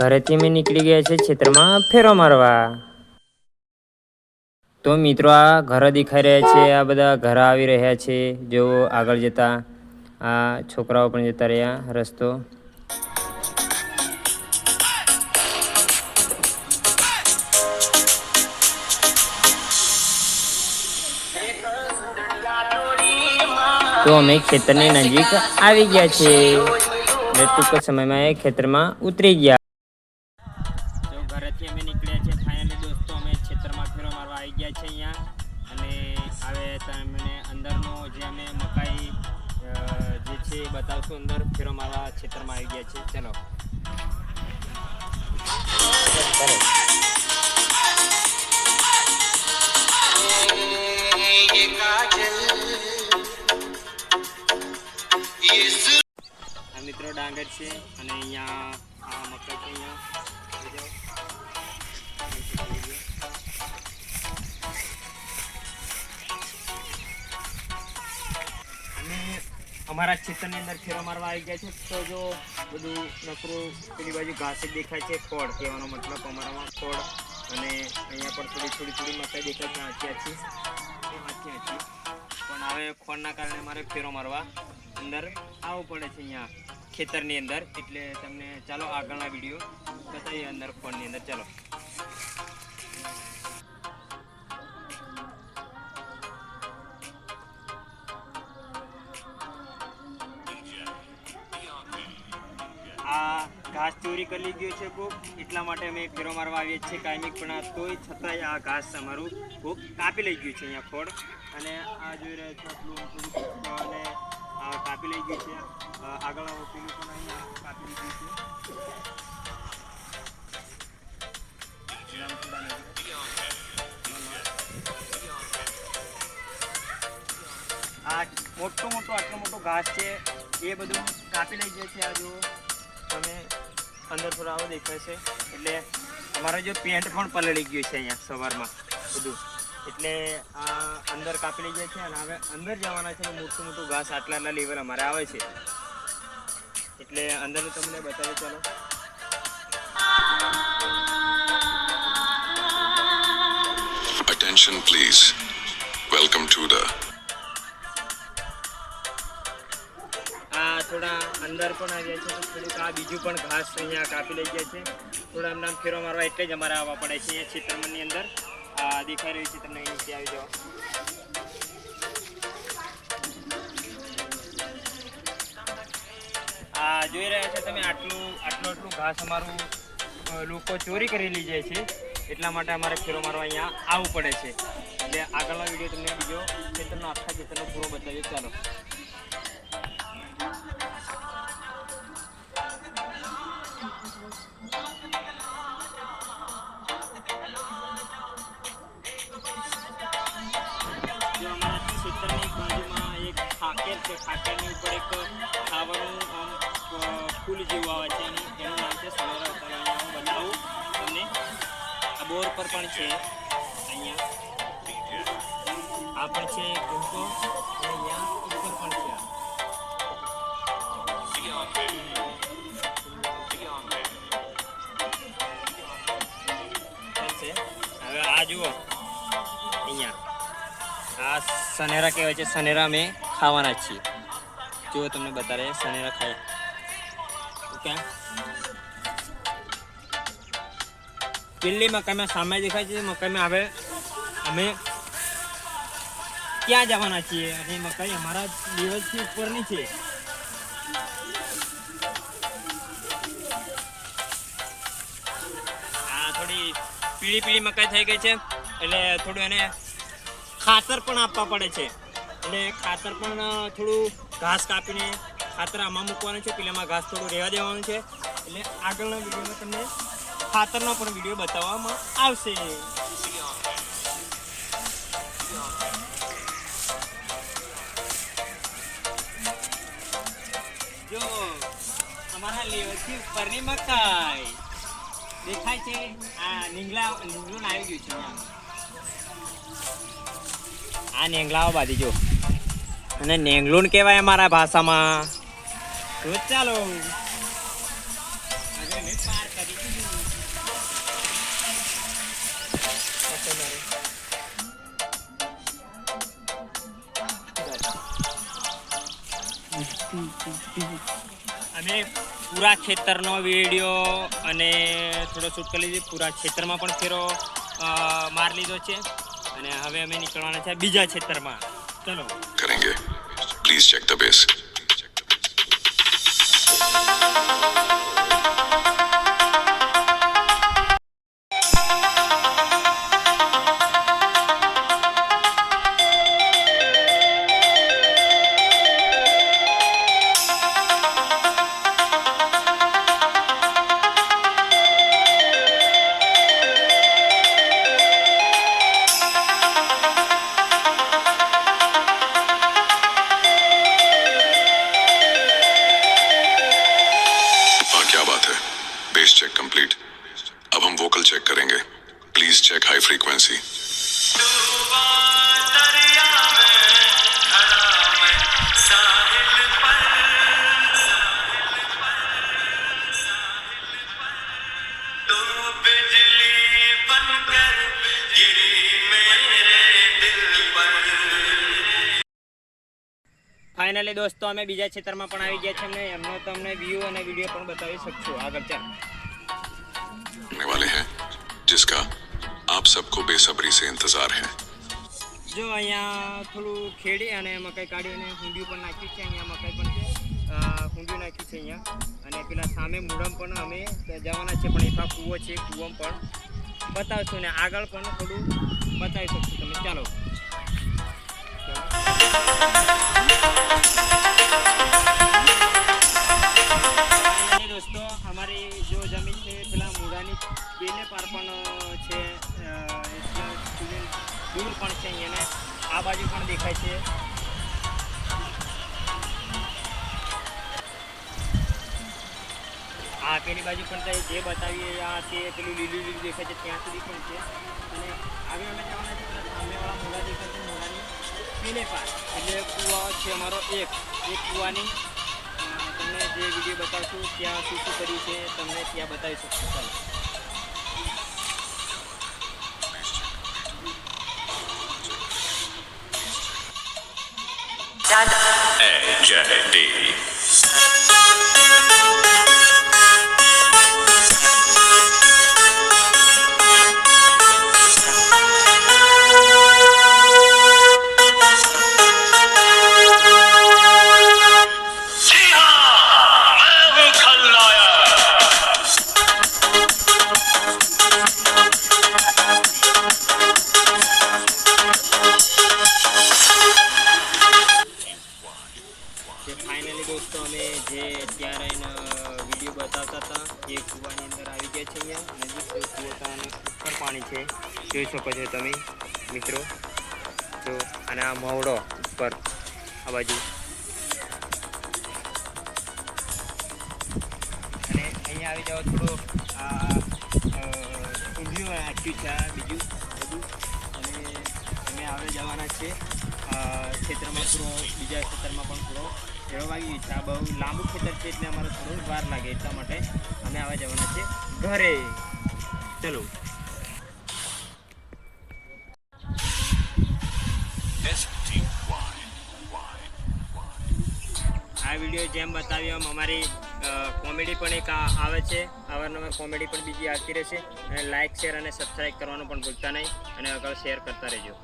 ઘરેથી અમે નીકળી ગયા છે ખેતરમાં ફેરો મારવા. તો મિત્રો, આ ઘર દેખાઈ રહ્યા છે, આ બધા ઘર આવી રહ્યા છે. જો આગળ જતા આ છોકરાઓ પણ જતા રહ્યા રસ્તો. તો અમે ખેતરની નજીક આવી ગયા છે ટૂંક સમયમાં એ ખેતરમાં ઉતરી ગયા. આવી ગયા છે અહીંયા. અને હવે તમને અંદરનો જે અમે મકાઈ જે છે એ બતાવશું અંદર. ફેરો મારવા ક્ષેત્રમાં આવી ગયા છે. ચલો. મિત્રો ડાંગર છે. અને અહીંયા આ મકાઈ છે અહીંયા. અમારા ખેતરની અંદર ફેરો મારવા આવી ગયા છે. તો જો બધું નકરું પેલી બાજુ ઘાસ દેખાય છે ખોડ કહેવાનો મતલબ અમારામાં ખોડ અને અહીંયા પણ થોડી થોડી થોડી મકાઈ દેખાય છે આછી એ આછી આછી પણ હવે ખોડના કારણે મારે ફેરો મારવા અંદર આવવું પડે છે અહીંયા ખેતરની અંદર. એટલે તમને ચાલો આગળના વીડિયો બતાવીએ અંદર ખોડની અંદર. ચાલો. ઘાસ ચોરી કરી ગયો છે કોક એટલા માટે અમે ફેરો મારવા આવીએ છીએ કાયમિક પણ આ તોય છતાંય આ ઘાસ અમારું કોક કાપી લઈ ગયું છે અહીંયા ખોડ. અને આ જોઈ રહ્યા છો આટલું અને કાપી લઈ ગયું છે. આગળ પેલું પણ અહીંયા કાપી લઈ ગયું છે. આ મોટો મોટો, આટલો મોટો ઘાસ છે, એ બધું કાપી લઈ જાય છે. આ જો તમે અંદર થોડા આવો દેખાય છે. એટલે અમારો જો પેન્ટ પણ પલળી ગયું છે અહીંયા સવારમાં બધું. એટલે આ અંદર કાપી જાય છે અને હવે અંદર જવાના છે મોટું મોટું ઘાસ આટલા આટલા લેવલ અમારે આવે છે. એટલે અંદરનું તમને બતાવી ચાલો. Attention, please. Welcome to the થોડા અંદર પણ આવ્યા છે, તો થોડુંક આ બીજું પણ ઘાસ અહીંયા કાપી લઈ ગયા છે. થોડા આમ ફેરો મારવા એટલે જ અમારે આવવા પડે છે અહીંયા ખેતરમની અંદર. દેખાઈ રહ્યું છે તમને નીચે આવી જાઓ. આ જોઈ રહ્યા છો તમે આટલું આટલું આટલું ઘાસ અમારું લોકો ચોરી કરી લઈ જાય છે. એટલા માટે અમારે ફેરો મારવા અહીંયા આવવું પડે છે. એટલે આગળનો વીડિયો તમને બીજો ખેતરનો આખા ખેતરનો પૂરો બતાવીએ. ચાલો. છે ખાતરની ઉપર એક ખાવાનું, આમ ફૂલ જેવું આવે છે. એનું એનું નામ છે સલોરા અહીંયા હું બતાવું તમને. આ બોર પર પણ છે. અહીંયા. આ પણ છે ઘૂંટો. અહીંયા ઉપર પણ છે હવે આ જુઓ. અહીંયા. આ સનેરા કહેવાય છે. સનેરા અમે ખાવાના છીએ. જો તમને બતાવે સનેરા ખાય ઓકે. પેલી મકાઈમાં સામે દેખાય છે? મકાઈમાં હવે અમે ક્યાં જવાના છીએ? અને મકાઈ અમારા દિવસથી ઉપરની છે? આ થોડી પીળી પીળી મકાઈ થઈ ગઈ છે? એટલે થોડું એને ખાતર પણ આપવા પડે છે. એટલે ખાતર પણ થોડું ઘાસ કાપીને ખાતર આમાં મૂકવાનું છે. પેલામાં ઘાસ થોડું રહેવા દેવાનું છે. એટલે આગળના વિડીયોમાં તમને ખાતરનો પણ વીડિયો બતાવવામાં આવશે. જો અમારા લેવલથી ઉપરની મકાઈ દેખાય છે. આ નીંગલા, નીંગલું આવી ગયું છે. આ નીંગલાઓ બાજુ જો. અને નેંગલુન કહેવાય અમારા ભાષામાં. તો ચાલો. અમે પૂરા ખેતરનો વીડિયો અને થોડો શૂટ કરી લીધી. પૂરા ખેતરમાં પણ ફેરો માર લીધો છે. અને હવે અમે નીકળવાના છે બીજા ખેતરમાં. ચલો. કરેંગે Please check the base. Base check complete अब हम वोकल चेक करेंगे. प्लीज़ चेक हाई फ्रीक्वेंसी बिजली बनकर ફાઇનલી દોસ્તો અમે બીજા ખેતરમાં પણ આવી ગયા છે અને એમનો તમને વ્યૂ અને વિડીયો પણ બતાવી શકશું આગળ ચાલ करने वाले हैं जिसका आप सबको बेसब्री से इंतजार है જો અહીંયા થોડું ખેડી અને મકાઈ કાઢી અને હુંડિયું પણ નાખ્યું છે અહીંયા મકાઈ પણ છે અ, હુંડિયું નાખ્યું છે અહીંયા અને પેલા સામે મૂળમ પણ અમે જવાના છે પણ એફા કૂવો છે કૂવમ પણ બતાવશું ને આગળ પણ થોડું બતાવી શકશું તમે ચાલો પણ દેખાય છે. આ પેલી બાજુ પણ તે જે બતાવીએ, આ તે પેલું લીલું લીલું દેખાય છે, ત્યાં સુધી પણ છે. અને આવી અમે જવાના છે સામેવાળા મોડા દેખાય છે મોડાની પેલે પાર. એટલે કૂવા છે અમારો એક. એક કૂવાની તમને જે વીડિયો બતાવશું, ત્યાં શું શું કર્યું છે, તમને ત્યાં બતાવી શકશું ચાલો. AJD. અને ઉપર પાણી છે. જોઈ શકો છો તમે, મિત્રો. તો અને આ મવડો ઉપર, આ બાજુ. અને અહીંયા આવી જાઓ થોડો ઊંધિયું નાખ્યું છે બીજું બધું. અને અમે આવે જવાના છે. ખેતરમાં પૂરો બીજા ખેતરમાં પણ પૂરો એવો વાગી છે આ બહુ લાંબુ ખેતર છે એટલે અમારે થોડું વાર લાગે એટલા માટે અમે આવા જવાના છે. ઘરે. ચલો. આ વીડિયો જેમ બતાવ્યો એમ અમારી કોમેડી પણ એક આવે છે. અવારનવાર કોમેડી પણ બીજી આવતી રહેશે. અને લાઇક શેર અને સબસ્ક્રાઈબ કરવાનું પણ ભૂલતા નહીં. અને આગળ શેર કરતા રહેજો.